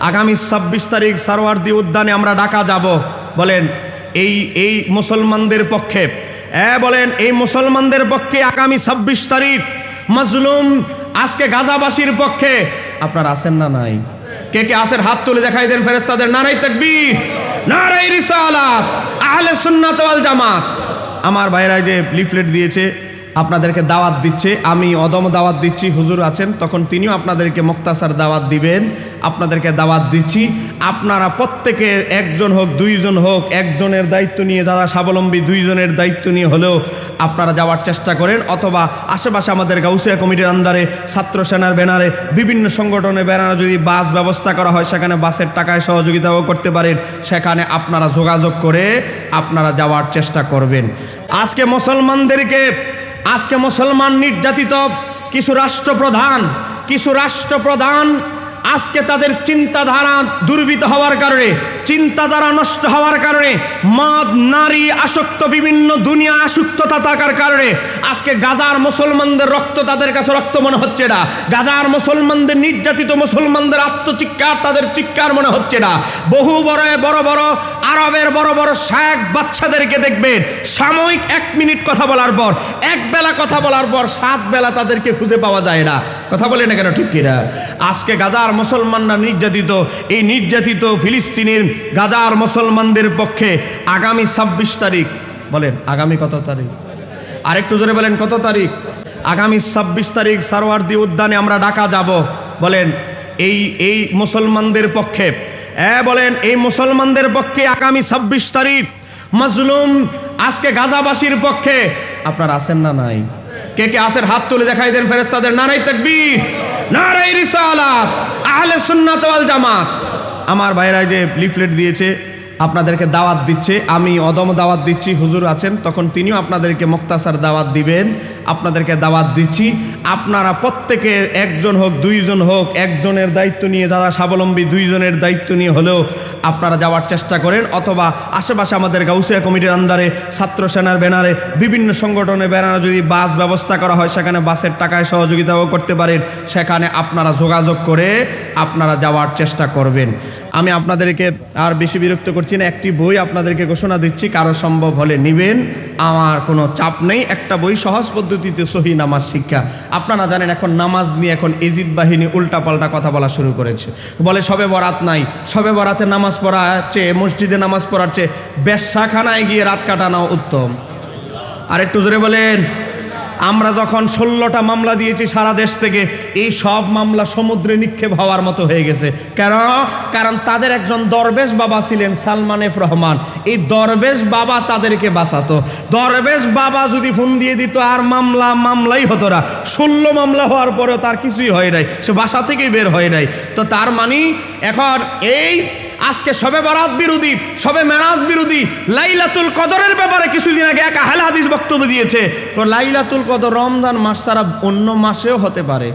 আগামী ছাব্বিশ তারিখ সারোয়ার্দি উদ্যানে আমরা ঢাকা যাব। বলেন, এই এই মুসলমানদের পক্ষে। হ্যাঁ বলেন, এই মুসলমানদের পক্ষে আগামী ছাব্বিশ তারিখ মাজলুম আজকে গাজাবাসীর পক্ষে। আপনারা আছেন না নাই? কে কে আসের হাত তুলে দেখাই দেন ফেরেস্তাদের নারাই তাকবীর নারাই রিসালাত, আহলে সুন্নাত ওয়াল জামাত। আমার ভাইরা যে লিফলেট দিয়েছে আপনাদেরকে দাওয়াত দিচ্ছে। আমি অদম দাওয়াত দিচ্ছি, হুজুর আছেন, তখন তিনিও আপনাদেরকে মুক্তাসার দাওয়াত দিবেন। আপনাদেরকে দাওয়াত দিচ্ছি। আপনারা প্রত্যেকে একজন হোক, দুইজন হোক, একজনের দায়িত্ব নিয়ে যারা স্বাবলম্বী, দুইজনের দায়িত্ব নিয়ে হলেও আপনারা যাওয়ার চেষ্টা করেন। অথবা আশেপাশে আমাদের গাউসিয়া কমিটির আন্ডারে, ছাত্র সেনার ব্যানারে, বিভিন্ন সংগঠনের ব্যানারে যদি বাস ব্যবস্থা করা হয়, সেখানে বাসের টাকায় সহযোগিতাও করতে পারেন। সেখানে আপনারা যোগাযোগ করে আপনারা যাওয়ার চেষ্টা করবেন। আজকে মুসলমানদেরকে আজকে মুসলমান নির্যাতিত কিছু রাষ্ট্রপ্রধান কিছু রাষ্ট্রপ্রধান আজকে তাদের চিন্তাধারা দুর্বৃত হওয়ার কারণে চিন্তাধারা নষ্ট হওয়ার কারণে, মদ, নারী, আসক্ত বিভিন্ন দুনিয়া আসক্ততা থাকার কারণে, আজকে গাজার মুসলমানদের রক্ত তাদের কাছে রক্ত মনে হচ্ছে না। গাজার মুসলমানদের নির্যাতিত মুসলমানদের আত্মচিৎকার তাদের চিৎকার মনে হচ্ছে না। বহু বড় বড় বড় আরবের বড় বড় শাক বাচ্চাদেরকে দেখবেন, সাময়িক এক মিনিট কথা বলার পর, এক বেলা কথা বলার পর সাত বেলা তাদেরকে খুঁজে পাওয়া যায় না। কথা বলে না কেন, ঠিক কিনা? আজকে গাজার মুসলমানরা নির্যাতিত, এই নির্যাতিত ফিলিস্তিনের গাজার মুসলমানদের পক্ষে আগামী ছাব্বিশ তারিখ, বলেন, আগামী কত তারিখ? আরেকটু জোরে বলেন, কত তারিখ? আগামী ছাব্বিশ তারিখ সারোয়ার্দি উদ্যানে আমরা ঢাকা যাব, বলেন, এই এই মুসলমানদের পক্ষে। হ্যাঁ বলেন, এই মুসলমানদের পক্ষে আগামী ছাব্বিশ তারিখ, মাজলুম, আজকে গাজাবাসীর পক্ষে, আপনারা আছেন না নাই? কে কে আসের হাত তুলে দেখাই দেন ফেরেস্তাদের নারাই তাকবীর, নারাই রিসালাত, আহলে সুন্নাত ওয়াল জামাত। আমার ভাইরা যে লিফলেট দিয়েছে আপনাদেরকে দাওয়াত দিচ্ছে। আমি অদম দাওয়াত দিচ্ছি, হুজুর আছেন। তখন তিনিও আপনাদেরকে মুক্তাসার দাওয়াত দিবেন। আপনাদেরকে দাওয়াত দিচ্ছি। আপনারা প্রত্যেকে একজন হোক, দুইজন হোক, একজনের দায়িত্ব নিয়ে যারা স্বাবলম্বী, দুইজনের দায়িত্ব নিয়ে হলেও আপনারা যাওয়ার চেষ্টা করেন। অথবা আশেপাশে আমাদের গাউসিয়া কমিটির আন্ডারে, ছাত্র সেনার ব্যানারে, বিভিন্ন সংগঠনের ব্যানারে যদি বাস ব্যবস্থা করা হয়, সেখানে বাসের টাকায় সহযোগিতাও করতে পারেন। সেখানে আপনারা যোগাযোগ করে আপনারা যাওয়ার চেষ্টা করবেন। আমি আপনাদেরকে আর বেশি বিরক্ত করছি না, একটি বই আপনাদেরকে ঘোষণা দিচ্ছি, কারও সম্ভব হলে নিবেন। আমার কোনো চাপ নেই, একটা বই সহজ পদ্ধতিতে সহি নামাজ শিক্ষা। আপনারা জানেন এখন নামাজ নিয়ে এখন এজিদ বাহিনী উল্টাপাল্টা কথা বলা শুরু করেছে। বলে, সবে বরাত নাই। সবে বরাতে নামাজ পড়ার চেয়ে, মসজিদে নামাজ পড়ার চেয়ে গিয়ে রাত কাটানো উত্তম। আর একটু জোরে বলেন আমরা যখন ষোলোটা মামলা দিয়েছি সারা দেশ থেকে, এই সব মামলা সমুদ্রে নিক্ষেপ হওয়ার মতো হয়ে গেছে। কেন? কারণ তাদের একজন দরবেশ বাবা ছিলেন সালমান এফ রহমান। এই দরবেশ বাবা তাদেরকে বাঁচাতো। দরবেশ বাবা যদি ফোন দিয়ে দিত, আর মামলা, মামলাই হতো না। ষোলো মামলা হওয়ার পরেও তার কিছুই হয় নাই। সে বাসা থেকেই বের হয় নাই। তো তার মানে এখন এই আজকে সবে বরাত বিরোধী, সবে মেরাজ বিরোধী, লাইলাতুল কদরের ব্যাপারে কিছুদিন আগে এক আহলে হাদিস বক্তব্য দিয়েছে। তো লাইলাতুল কদর রমজান মাস ছাড়া অন্য মাসেও হতে পারে।